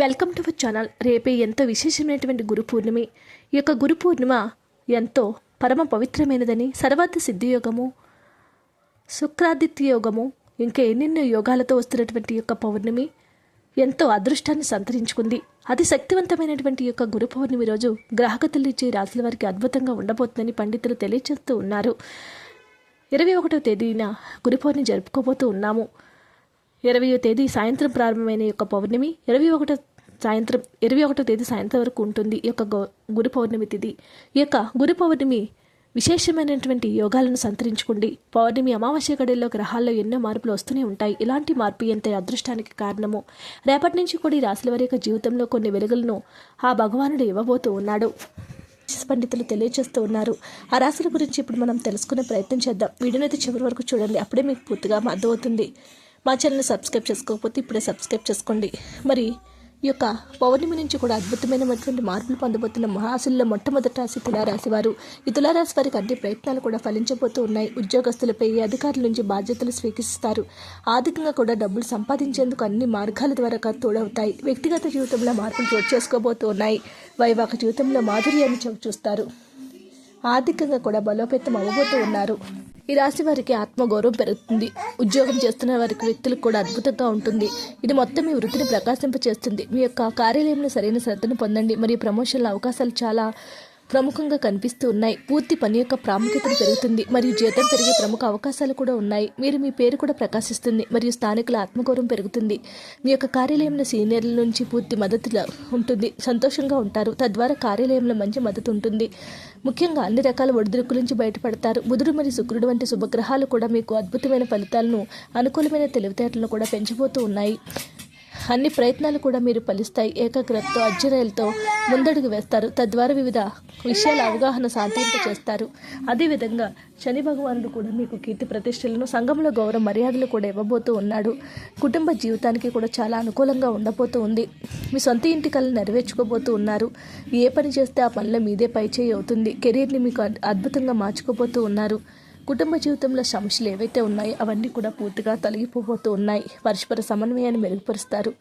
Welcome to our channel. రేపే ఎంతో విశేషమైనటువంటి గురు పూర్ణిమ. ఈ యొక్క గురు పూర్ణిమ ఎంతో పరమ పవిత్రమైనదని సర్వార్థ సిద్ధి యోగము శుక్రాదిత్య యోగము ఇంకా ఎన్నెన్నో యోగాలతో వస్తున్నటువంటి యొక్క పౌర్ణమి ఎంతో అదృష్టాన్ని సంతరించుకుంది. అతి శక్తివంతమైనటువంటి యొక్క గురు పౌర్ణమి రోజు గ్రహగతులు ఇచ్చే రాశుల వారికి అద్భుతంగా ఉండబోతుందని పండితులు తెలియజేస్తూ ఉన్నారు. ఇరవై ఒకటో తేదీన గురు పౌర్ణమి జరుపుకోబోతూ ఉన్నాము. ఇరవయో తేదీ సాయంత్రం ప్రారంభమైన యొక్క పౌర్ణమి ఇరవై ఒకటో సాయంత్రం ఇరవై ఒకటో తేదీ సాయంత్రం వరకు ఉంటుంది ఈ యొక్క గురు పౌర్ణమి తిథి ఈ యొక్క గురు పౌర్ణమి విశేషమైనటువంటి యోగాలను సంతరించుకోండి. పౌర్ణమి అమావాస్య గడిలో గ్రహాల్లో ఎన్నో మార్పులు వస్తూనే ఉంటాయి. ఇలాంటి మార్పు ఎంత అదృష్టానికి కారణము రేపటి నుంచి కూడా ఈ రాశుల వారి యొక్క జీవితంలో కొన్ని వెలుగులను ఆ భగవానుడు ఇవ్వబోతూ ఉన్నాడు. పండితులు తెలియజేస్తూ ఉన్నారు. ఆ రాశుల గురించి ఇప్పుడు మనం తెలుసుకునే ప్రయత్నం చేద్దాం. వీడియోనైతే చివరి వరకు చూడండి. అప్పుడే మీకు పూర్తిగా అర్థమవుతుంది. మా ఛానల్ సబ్స్క్రైబ్ చేసుకోకపోతే ఇప్పుడే సబ్స్క్రైబ్ చేసుకోండి. మరి ఈ యొక్క పౌర్ణమి నుంచి కూడా అద్భుతమైనటువంటి మార్పులు పొందబోతున్న మహాశుల్లో మొట్టమొదటి రాశి తులారాశి వారు. ఈ తులారాశి వారికి అన్ని ప్రయత్నాలు కూడా ఫలించబోతూ ఉన్నాయి. ఉద్యోగస్తులపై ఈ అధికారుల నుంచి బాధ్యతలు స్వీకరిస్తారు. ఆర్థికంగా కూడా డబ్బులు సంపాదించేందుకు అన్ని మార్గాల ద్వారా తోడవుతాయి. వ్యక్తిగత జీవితంలో మార్పులు చోటు చేసుకోబోతూ ఉన్నాయి. వైవాహ జీవితంలో మాధుర్యాన్ని చవి చూస్తారు ఆర్థికంగా కూడా బలోపేతం అవ్వబోతూ ఉన్నారు. ఈ రాశి వారికి ఆత్మగౌరవం పెరుగుతుంది. ఉద్యోగం చేస్తున్న వారికి వ్యక్తులకు కూడా అద్భుతంగా ఉంటుంది. ఇది మొత్తం మీ వృత్తిని ప్రకాశింపచేస్తుంది. మీ యొక్క కార్యాలయంలో సరైన శ్రద్ధను పొందండి. మరియు ప్రమోషన్ల అవకాశాలు చాలా ప్రముఖంగా కనిపిస్తూ ఉన్నాయి. పూర్తి పని యొక్క ప్రాముఖ్యత పెరుగుతుంది. మరియు జీతం పెరిగే ప్రముఖ అవకాశాలు కూడా ఉన్నాయి. మీరు మీ పేరు కూడా ప్రకాశిస్తుంది. మరియు స్థానికుల ఆత్మగౌరవం పెరుగుతుంది. మీ యొక్క కార్యాలయంలో సీనియర్ల నుంచి పూర్తి మద్దతు ఉంటుంది. సంతోషంగా ఉంటారు. తద్వారా కార్యాలయంలో మంచి మద్దతు ఉంటుంది. ముఖ్యంగా అన్ని రకాల ఒడిదుడుకుల నుంచి బయటపడతారు. బుధుడు మరియు శుక్రుడు వంటి శుభగ్రహాలు కూడా మీకు అద్భుతమైన ఫలితాలను అనుకూలమైన తెలివితేటలను కూడా పెంచబోతూ ఉన్నాయి. అన్ని ప్రయత్నాలు కూడా మీరు ఫలిస్తాయి. ఏకాగ్రతతో అజ్జరాయలతో ముందడుగు వేస్తారు. తద్వారా వివిధ విషయాల అవగాహన సాధింప చేస్తారు అదేవిధంగా శని భగవానుడు కూడా మీకు కీర్తి ప్రతిష్టలను సంఘంలో గౌరవ మర్యాదలు కూడా ఇవ్వబోతూ ఉన్నాడు. కుటుంబ జీవితానికి కూడా చాలా అనుకూలంగా ఉండబోతూ ఉంది. మీ సొంత ఇంటి కళ నెరవేర్చుకోబోతూ ఉన్నారు. ఏ పని చేస్తే ఆ పనిలో మీదే పైచేయి అవుతుంది. కెరీర్ని మీకు అద్భుతంగా మార్చుకోబోతూ ఉన్నారు. కుటుంబ జీవితంలో సమస్యలు ఏవైతే ఉన్నాయో అవన్నీ కూడా పూర్తిగా తొలగిపోబోతూ ఉన్నాయి. పరస్పర సమన్వయాన్ని మెరుగుపరుస్తారు.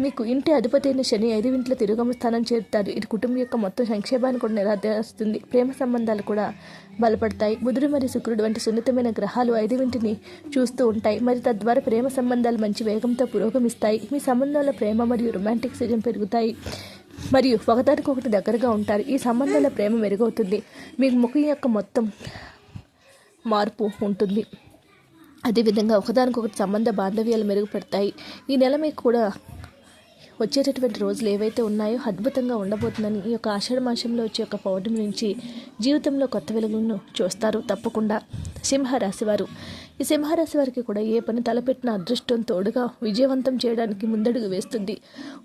మీకు ఇంటి అధిపతి అయిన శని ఐదు ఇంట్లో తిరుగమ స్థానం చేరుతారు. ఇది కుటుంబం యొక్క మొత్తం సంక్షేమాన్ని కూడా నిరాదేస్తుంది ప్రేమ సంబంధాలు కూడా బలపడతాయి. బుధుడు మరియు శుక్రుడు వంటి సున్నితమైన గ్రహాలు ఐదు ఇంటిని చూస్తూ ఉంటాయి. మరి తద్వారా ప్రేమ సంబంధాలు మంచి వేగంతో పురోగమిస్తాయి. మీ సంబంధాల ప్రేమ మరియు రొమాంటిక్ సీజన్ పెరుగుతాయి. మరియు ఒకదానికొకటి దగ్గరగా ఉంటారు. ఈ సంబంధాల ప్రేమ మెరుగవుతుంది. మీ ముఖం యొక్క మొత్తం మార్పు ఉంటుంది. అదేవిధంగా ఒకదానికొకటి సంబంధ బాంధవ్యాలు మెరుగుపడతాయి. ఈ నెల మీకు కూడా వచ్చేటటువంటి రోజులు ఏవైతే ఉన్నాయో అద్భుతంగా ఉండబోతుందని ఈ యొక్క ఆషాఢ మాసంలో వచ్చే యొక్క పౌర్ణమి నుంచి జీవితంలో కొత్త వెలుగులను చూస్తారు తప్పకుండా. సింహరాశి వారు. ఈ సింహరాశి వారికి కూడా ఏ పని తలపెట్టిన అదృష్టం తోడుగా విజయవంతం చేయడానికి ముందడుగు వేస్తుంది.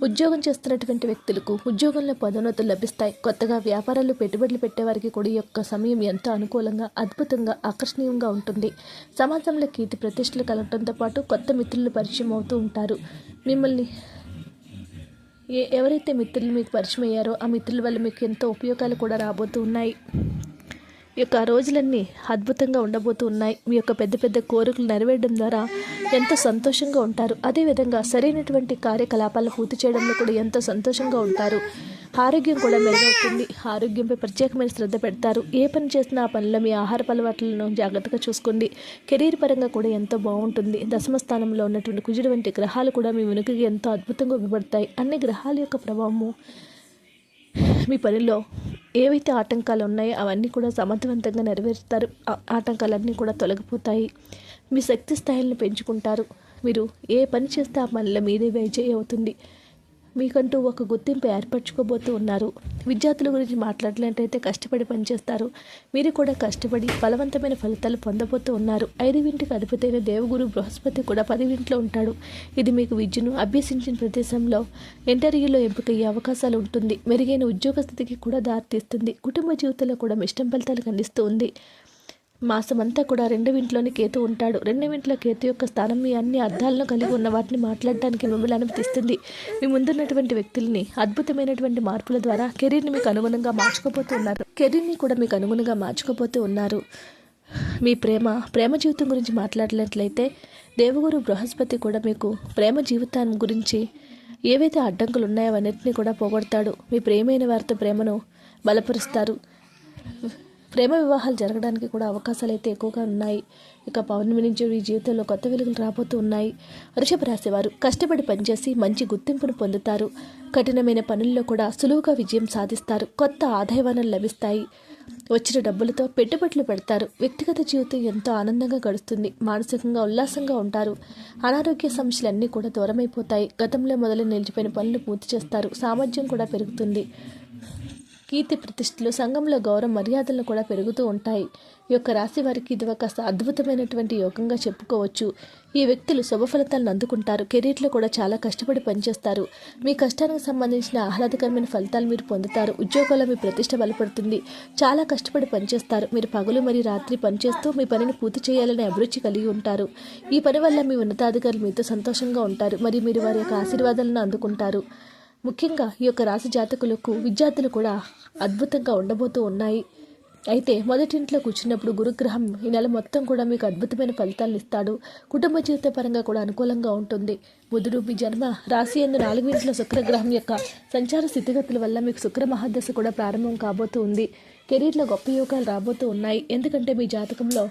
ఉద్యోగం చేస్తున్నటువంటి వ్యక్తులకు ఉద్యోగంలో పదోన్నతులు లభిస్తాయి. కొత్తగా వ్యాపారాలు పెట్టుబడులు పెట్టేవారికి కూడా ఈ యొక్క సమయం ఎంతో అనుకూలంగా అద్భుతంగా ఆకర్షణీయంగా ఉంటుంది. సమాజంలో కీర్తి ప్రతిష్టలు కలగడంతో పాటు కొత్త మిత్రులు పరిచయం అవుతూ ఉంటారు. మిమ్మల్ని ఏ ఎవరైతే మిత్రులు మీకు పరిచయం అయ్యారో ఆ మిత్రుల వల్ల మీకు ఎంతో ఉపయోగాలు కూడా రాబోతూ ఉన్నాయి. ఈ యొక్క రోజులన్నీ అద్భుతంగా ఉండబోతూ ఉన్నాయి మీ యొక్క పెద్ద పెద్ద కోరికలు నెరవేరడం ద్వారా ఎంతో సంతోషంగా ఉంటారు. అదేవిధంగా సరైనటువంటి కార్యకలాపాలు పూర్తి చేయడంలో కూడా ఎంతో సంతోషంగా ఉంటారు. ఆరోగ్యం కూడా మెరుగవుతుంది. ఆరోగ్యంపై ప్రత్యేకమైన శ్రద్ధ పెడతారు. ఏ పని చేసినా ఆ పనిలో మీ ఆహార అలవాట్లను జాగ్రత్తగా చూసుకోండి. కెరీర్ పరంగా కూడా ఎంతో బాగుంటుంది. దశమ స్థానంలో ఉన్నటువంటి కుజుడు వంటి గ్రహాలు కూడా మీ వెనుకకి ఎంతో అద్భుతంగా ఉపయోగపడతాయి అన్ని గ్రహాల యొక్క ప్రభావము మీ పనిలో ఏవైతే ఆటంకాలు ఉన్నాయో అవన్నీ కూడా సమర్థవంతంగా నెరవేరుస్తారు. ఆ ఆటంకాలన్నీ కూడా తొలగిపోతాయి. మీ శక్తి స్థాయిలను పెంచుకుంటారు. మీరు ఏ పని చేస్తే ఆ పనిలో మీదే విజయ్ అవుతుంది. మీకంటూ ఒక గుర్తింపు ఏర్పరచుకోబోతూ ఉన్నారు. విద్యార్థుల గురించి మాట్లాడినట్టయితే కష్టపడి పనిచేస్తారు. మీరు కూడా కష్టపడి బలవంతమైన ఫలితాలు పొందబోతూ ఉన్నారు. ఐదువింటికి అధిపతైన దేవగురు బృహస్పతి కూడా పదివింట్లో ఉంటాడు. ఇది మీకు విద్యను అభ్యసించిన ప్రదేశంలో ఇంటర్వ్యూలో ఎంపికయ్యే అవకాశాలు ఉంటుంది. మెరుగైన ఉద్యోగ స్థితికి కూడా దారితీస్తుంది. కుటుంబ జీవితంలో కూడా మిష్టం ఫలితాలు అందిస్తూ ఉంది. మాసమంతా కూడా రెండవింట్లోని కేతు ఉంటాడు. రెండవింట్లో కేతు యొక్క స్థానం మీ అన్ని అర్థాలను కలిగి ఉన్న వాటిని మాట్లాడడానికి మిమ్మల్ని అనుమతిస్తుంది. మీ ముందున్నటువంటి వ్యక్తుల్ని అద్భుతమైనటువంటి మార్పుల ద్వారా కెరీర్ని మీకు అనుగుణంగా మార్చుకోపోతూ ఉన్నారు. కెరీర్ని కూడా మీకు అనుగుణంగా మార్చుకోపోతూ ఉన్నారు. మీ ప్రేమ ప్రేమ జీవితం గురించి మాట్లాడినట్లయితే దేవగురు బృహస్పతి కూడా మీకు ప్రేమ జీవితాన్ని గురించి ఏవైతే అడ్డంకులు ఉన్నాయో అన్నింటినీ కూడా పోగొడతాడు. మీ ప్రేమైన వారితో ప్రేమను బలపరుస్తారు. ప్రేమ వివాహాలు జరగడానికి కూడా అవకాశాలు అయితే ఎక్కువగా ఉన్నాయి. ఇక పౌర్ణమి నుంచి మీ జీవితంలో కొత్త వెలుగులు రాబోతూ ఉన్నాయి. వృషభ రాశి వారు కష్టపడి పనిచేసి మంచి గుర్తింపును పొందుతారు. కఠినమైన పనుల్లో కూడా సులువుగా విజయం సాధిస్తారు. కొత్త ఆదాయ వనరులు లభిస్తాయి. వచ్చిన డబ్బులతో పెట్టుబడులు పెడతారు. వ్యక్తిగత జీవితం ఎంతో ఆనందంగా గడుస్తుంది. మానసికంగా ఉల్లాసంగా ఉంటారు. అనారోగ్య సమస్యలన్నీ కూడా దూరమైపోతాయి. గతంలో మొదలు నిలిచిపోయిన పనులు పూర్తి చేస్తారు. సామర్థ్యం కూడా పెరుగుతుంది. కీర్తి ప్రతిష్టలు సంఘంలో గౌరవ మర్యాదలు కూడా పెరుగుతూ ఉంటాయి. ఈ యొక్క రాశి వారికి ఇది ఒక అద్భుతమైనటువంటి యోగంగా చెప్పుకోవచ్చు. ఈ వ్యక్తులు శుభ ఫలితాలను అందుకుంటారు. కెరీర్లో కూడా చాలా కష్టపడి పనిచేస్తారు. మీ కష్టానికి సంబంధించిన ఆహ్లాదకరమైన ఫలితాలు మీరు పొందుతారు. ఉద్యోగాల్లో మీ ప్రతిష్ట బలపడుతుంది. చాలా కష్టపడి పనిచేస్తారు. మీరు పగలు మరియు రాత్రి పనిచేస్తూ మీ పనిని పూర్తి చేయాలనే అభిరుచి కలిగి ఉంటారు. ఈ పని వల్ల మీ ఉన్నతాధికారులు మీతో సంతోషంగా ఉంటారు. మరియు మీరు వారి యొక్క ఆశీర్వాదాలను అందుకుంటారు. ముఖ్యంగా ఈ యొక్క రాశి జాతకులకు విద్యార్థులు కూడా అద్భుతంగా ఉండబోతూ ఉన్నాయి. అయితే మొదటి ఇంట్లో కూర్చున్నప్పుడు గురుగ్రహం ఈ నెల మొత్తం కూడా మీకు అద్భుతమైన ఫలితాలను ఇస్తాడు. కుటుంబ జీవిత పరంగా కూడా అనుకూలంగా ఉంటుంది. బుధుడు మీ జన్మ రాశి ఎందు నాలుగు ఇంట్లో శుక్రగ్రహం యొక్క సంచార స్థితిగతుల వల్ల మీకు శుక్ర మహాదశ కూడా ప్రారంభం కాబోతూ ఉంది. కెరీర్లో గొప్ప యోగాలు రాబోతూ ఉన్నాయి. ఎందుకంటే మీ జాతకంలో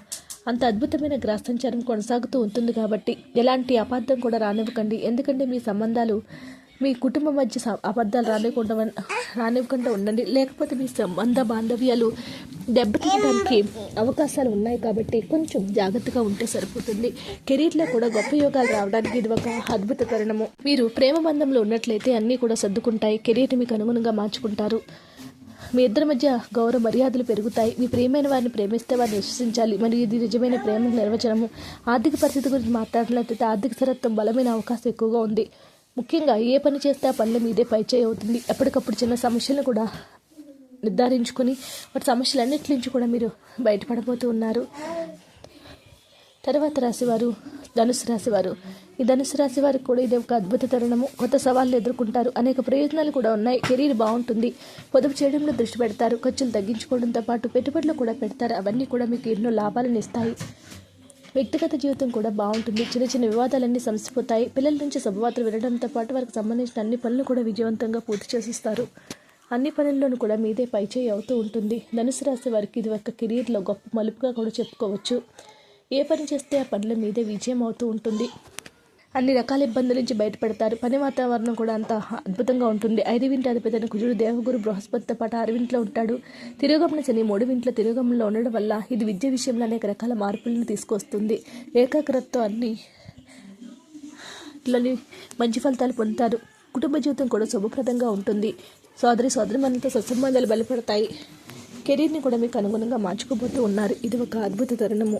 అంత అద్భుతమైన గ్రహ సంచారం కొనసాగుతూ ఉంటుంది కాబట్టి ఎలాంటి అపార్థం కూడా రానివ్వకండి. ఎందుకంటే మీ సంబంధాలు మీ కుటుంబం మధ్య అబద్ధాలు రానివ్వకుండా రానివ్వకుండా ఉండండి. లేకపోతే మీ సంబంధ బాంధవ్యాలు దెబ్బతీయడానికి అవకాశాలు ఉన్నాయి కాబట్టి కొంచెం జాగ్రత్తగా ఉంటే సరిపోతుంది. కెరీర్లో కూడా గొప్ప యోగాలు రావడానికి ఇది ఒక అద్భుత తరుణము. మీరు ప్రేమ బంధంలో ఉన్నట్లయితే అన్నీ కూడా సర్దుకుంటాయి. కెరీర్ మీకు అనుగుణంగా మార్చుకుంటారు. మీ ఇద్దరి మధ్య గౌరవ మర్యాదలు పెరుగుతాయి. మీ ప్రియమైన వారిని ప్రేమిస్తే వారిని విశ్వసించాలి. మరియు ఇది నిజమైన ప్రేమ నిర్వచనము. ఆర్థిక పరిస్థితి గురించి మాట్లాడినట్లయితే ఆర్థిక స్థిరత్వం బలమైన అవకాశం ఎక్కువగా ఉంది. ముఖ్యంగా ఏ పని చేస్తే ఆ పనుల మీదే పైచేయి అవుతుంది. ఎప్పటికప్పుడు చిన్న సమస్యలను కూడా నిర్ధారించుకొని వాటి సమస్యలన్నిటి నుంచి కూడా మీరు బయటపడబోతూ ఉన్నారు. తర్వాత రాశివారు ధనుసు రాశివారు. ఈ ధనుసు రాశి వారికి కూడా ఇది ఒక అద్భుత తరుణము. కొత్త సవాళ్ళు ఎదుర్కొంటారు. అనేక ప్రయోజనాలు కూడా ఉన్నాయి. కెరీర్ బాగుంటుంది. పొదుపు చేయడంలో దృష్టి పెడతారు. ఖర్చులు తగ్గించుకోవడంతో పాటు పెట్టుబడులు కూడా పెడతారు. అవన్నీ కూడా మీకు ఎన్నో లాభాలను ఇస్తాయి. వ్యక్తిగత జీవితం కూడా బాగుంటుంది. చిన్న చిన్న వివాదాలన్నీ సమసిపోతాయి. పిల్లల నుంచి శుభవార్తలు వినడంతో పాటు వారికి సంబంధించిన అన్ని పనులు కూడా విజయవంతంగా పూర్తి చేసిస్తారు. అన్ని పనుల్లోనూ కూడా మీదే పైచేయి అవుతూ ఉంటుంది. ధనుసు రాశి వారికి ఇది ఒక కెరీర్లో గొప్ప మలుపుగా కూడా చెప్పుకోవచ్చు. ఏ పని చేస్తే ఆ పనుల మీదే విజయం అవుతూ ఉంటుంది. అన్ని రకాల ఇబ్బందుల నుంచి బయటపడతారు. పని వాతావరణం కూడా అంత అద్భుతంగా ఉంటుంది. ఐదు వింటి అధిపతి కుజుడు దేవగురు బృహస్పతితో పాటు అరవింట్లో ఉంటాడు. తిరుగమన శని మూడు వింట్లో ఉండడం వల్ల ఇది విద్య విషయంలో అనేక రకాల మార్పులను తీసుకొస్తుంది. ఏకాగ్రతతో అన్ని ఇట్లని మంచి ఫలితాలు పొందుతారు. కుటుంబ జీవితం కూడా శుభప్రదంగా ఉంటుంది. సోదరి సోదరి మనతో సత్సంబంధాలు బలపడతాయి. కెరీర్ని కూడా మీకు అనుగుణంగా మార్చుకోబోతూ ఉన్నారు. ఇది ఒక అద్భుత తరుణము.